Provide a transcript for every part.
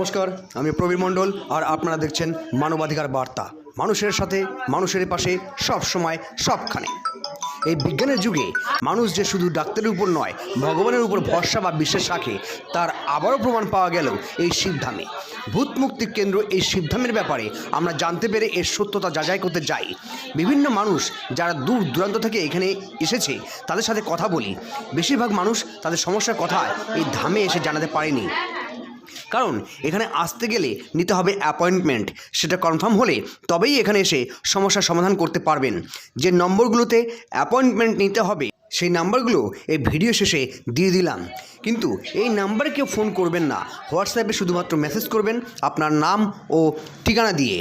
নমস্কার, আমি প্রবীর মণ্ডল আর আপনারা দেখছেন মানবাধিকার বার্তা। মানুষের সাথে, মানুষের পাশে সব সময় সবখানে। এই বিজ্ঞানের যুগে মানুষ যে শুধু ডাক্তারের উপর নয়, ভগবানের উপর ভরসা বা বিশ্বাস রাখে, তার আবারও প্রমাণ পাওয়া গেল এই শিবধামে ভূত মুক্তি কেন্দ্র এই শিবধামের ব্যাপারে আমরা জানতে পেরে এর সত্যতা যাচাই করতে যাই। বিভিন্ন মানুষ যারা দূর দূরান্ত থেকে এখানে এসেছে, তাদের সাথে কথা বলি। বেশিরভাগ মানুষ তাদের সমস্যার কথা এই ধামে এসে জানাতে পারেনি। কারণ এখানে আসতে গেলে নিতে হবে অ্যাপয়েন্টমেন্ট সেটা কনফার্ম হলে তবেই এখানে এসে সমস্যার সমাধান করতে পারবেন। যে নম্বরগুলোতে অ্যাপয়েন্টমেন্ট নিতে হবে, সেই নাম্বারগুলো এই ভিডিও শেষে দিয়ে দিলাম। কিন্তু এই নাম্বারে কেউ ফোন করবেন না। হোয়াটসঅ্যাপে শুধুমাত্র মেসেজ করবেন আপনার নাম ও ঠিকানা দিয়ে।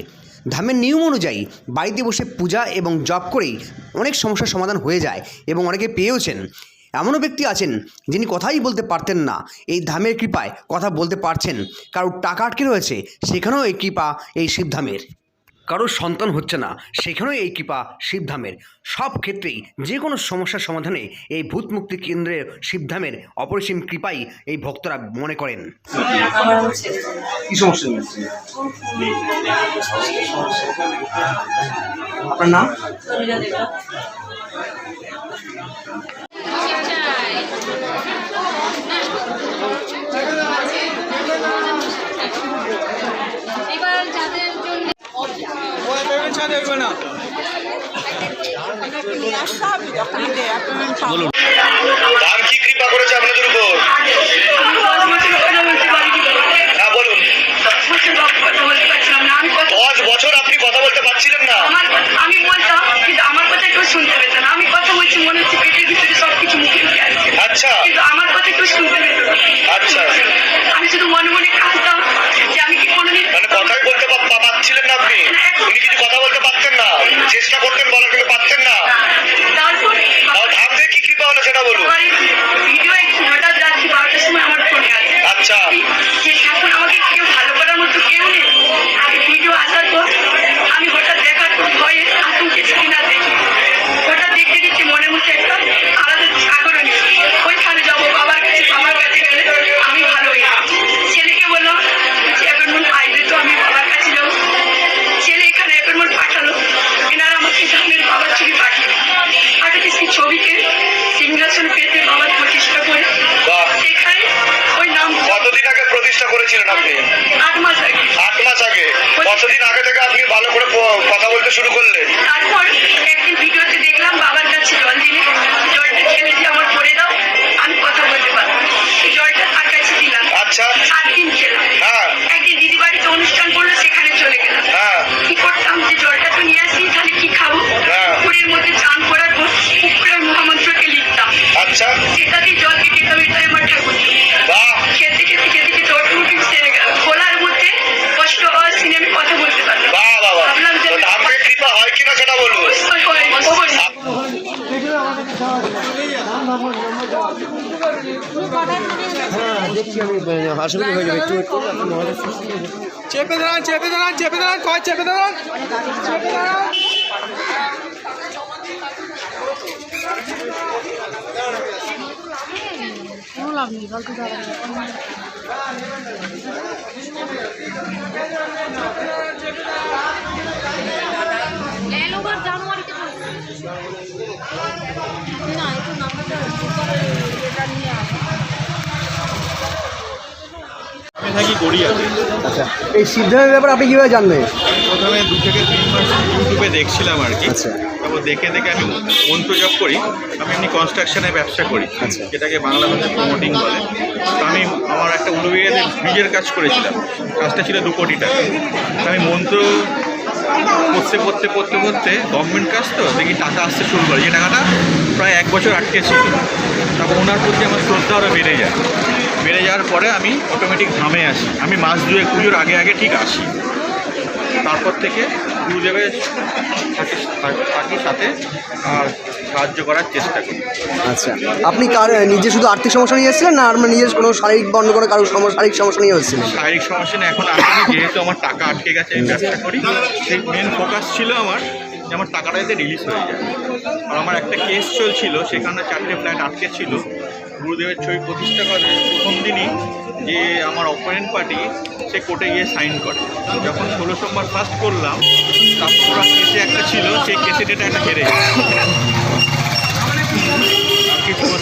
ধামের নিয়ম অনুযায়ী বাড়িতে বসে পূজা এবং জব করেই অনেক সমস্যার সমাধান হয়ে যায় এবং অনেকে পেয়েওছেন। এমনও ব্যক্তি আছেন যিনি কথাই বলতে পারতেন না। এই ধামের কৃপায় কথা বলতে পারছেন। কারোর টাকা আটকে রয়েছে সেখানেও এই কৃপা এই শিবধামের কারোর সন্তান হচ্ছে না সেখানেও এই কৃপা শিবধামের সব ক্ষেত্রেই যে কোনো সমস্যার সমাধানে এই ভূত মুক্তি কেন্দ্রের শিবধামের অপরিসীম কৃপাই এই ভক্তরা মনে করেন। আমার কি সমস্যা আপনার নাম? এবার যাদের জন্য ধাম কি কৃপা করেছে আপনাদের উপর? হ্যাঁ বলুন। দশ বছর আপনি কথা বলতে পারছিলেন না। করেছিলেন আপনি? আট মাস আগে। আট মাস আগে। কতদিন আগে থেকে আপনি ভালো করে কথা বলতে শুরু করলেন? তারপর একদিন ভিডিওতে দেখলাম বাবার কাছে জল দিলে জলটা ছেলে দিয়ে আমার করে দাও আমি কথা বলতে পারব। জলটা তার কাছে দিলাম। আচ্ছা। সাত দিন খেলাম। হ্যাঁ। একদিন দিদি বাড়িতে অনুষ্ঠান করল সেখানে চলে গেলাম। হ্যাঁ। কি করতাম যে জলটা তো নিয়ে আসি তাহলে কি খাব? হ্যাঁ। মধ্যে চান করার পর পুকুরের মহামন্ত্রকে লিখতাম। আচ্ছা। সেটাতেই চেপে দাঁড়ান চেপে দাঁড়ান চেপে দাঁড়ান কয় চেপে দাঁড়ান চেপে দাঁড়ান এলোবার না একটু নাম্বারটা এটা নিয়ে আমি থাকি গড়িয়াতে আচ্ছা এই শিবধামের ব্যাপারে আপনি কীভাবে জানলেন প্রথমে দু থেকে তিন মাস ইউটিউবে দেখছিলাম আর কি। আচ্ছা। তারপর দেখে দেখে আমি মন্ত্র জব করি আমি এমনি কনস্ট্রাকশনের ব্যবসা করি আচ্ছা। যেটাকে বাংলা ভাষায় প্রমোটিং বলে। তো আমি আমার একটা উলুবিয়াতে ব্রিজের কাজ করেছিলাম। কাজটা ছিল দু কোটি টাকা। তো আমি মন্ত্র পড়তে পড়তে পড়তে পড়তে গভর্নমেন্ট কাজ তো, দেখি টাকা আসতে শুরু করে। যে টাকাটা প্রায় এক বছর আটকে ছিল তারপর ওনার প্রতি আমার শ্রদ্ধা আরও বেড়ে যায়। বেড়ে যাওয়ার পরে আমি অটোমেটিক ধামে আসি। আমি মাস দুয়েক পুজোর আগে আগে ঠিক আসি। তারপর থেকে গুরুদেবের সাথে থাকি সাথে আর সাহায্য করার চেষ্টা করি। আচ্ছা। আপনি কার নিজে শুধু আর্থিক সমস্যা নিয়ে এসেছিলেন না আপনার নিজের কোনো শারীরিক বন্ধ করে কারও শারীরিক সমস্যা নিয়ে এসেছিলেন? শারীরিক সমস্যা নিয়ে এখন আসেনি যেহেতু আমার টাকা আটকে গেছে আমি ব্যবসা করি। সেই মেন ফোকাস ছিল আমার যে আমার টাকাটা যাতে রিলিজ হয়ে যায়। আর আমার একটা কেস চলছিল সেখানে চারটে ফ্ল্যাট আটকে ছিল। গুরুদেবের ছবি প্রতিষ্ঠা করে প্রথম দিনই যে আমার অপোনেন্ট পার্টি সে কোর্টে গিয়ে সাইন করে। যখন ষোলো সোমবার ফার্স্ট করলাম তারপর কেসে একটা ছিল সেই কেসে ডেটা একটা হেরে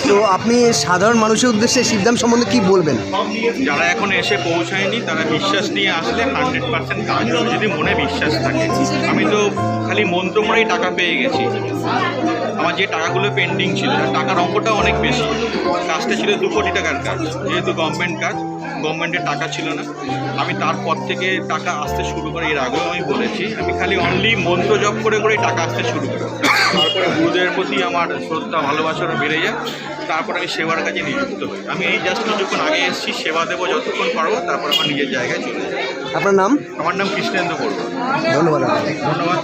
তো আপনি সাধারণ মানুষের উদ্দেশ্যে শিবধাম সম্বন্ধে কি বলবেন? যারা এখন এসে পৌঁছায়নি তারা বিশ্বাস নিয়ে আসলে হান্ড্রেড পার্সেন্ট কাজ হবে যদি মনে বিশ্বাস থাকে। আমি তো খালি মন্ত্র টাকা পেয়ে গেছি। আমার যে টাকাগুলো পেন্ডিং ছিল টাকার অঙ্কটা অনেক বেশি। কাজটা ছিল দু কোটি টাকার কাজ যেহেতু গভর্নমেন্ট কাজ গভর্নমেন্টের টাকা ছিল না। আমি তারপর থেকে টাকা আসতে শুরু করে এর আগেও আমি বলেছি আমি খালি অনলি মন্ত্র জপ করে করেই টাকা আসতে শুরু করি। তারপরে গুরুদেবের প্রতি আমার শ্রদ্ধা ভালোবাসাটা বেড়ে যায় তারপর আমি সেবার কাজে নিযুক্ত হই। আমি এই জাস্ট কিছুক্ষণ আগে এসেছি সেবা দেবো যতক্ষণ পারব তারপর আমার নিজের জায়গায় চলে যাই আপনার নাম? আমার নাম কৃষ্ণেন্দ্র বড়ুয়া। ধন্যবাদ ধন্যবাদ।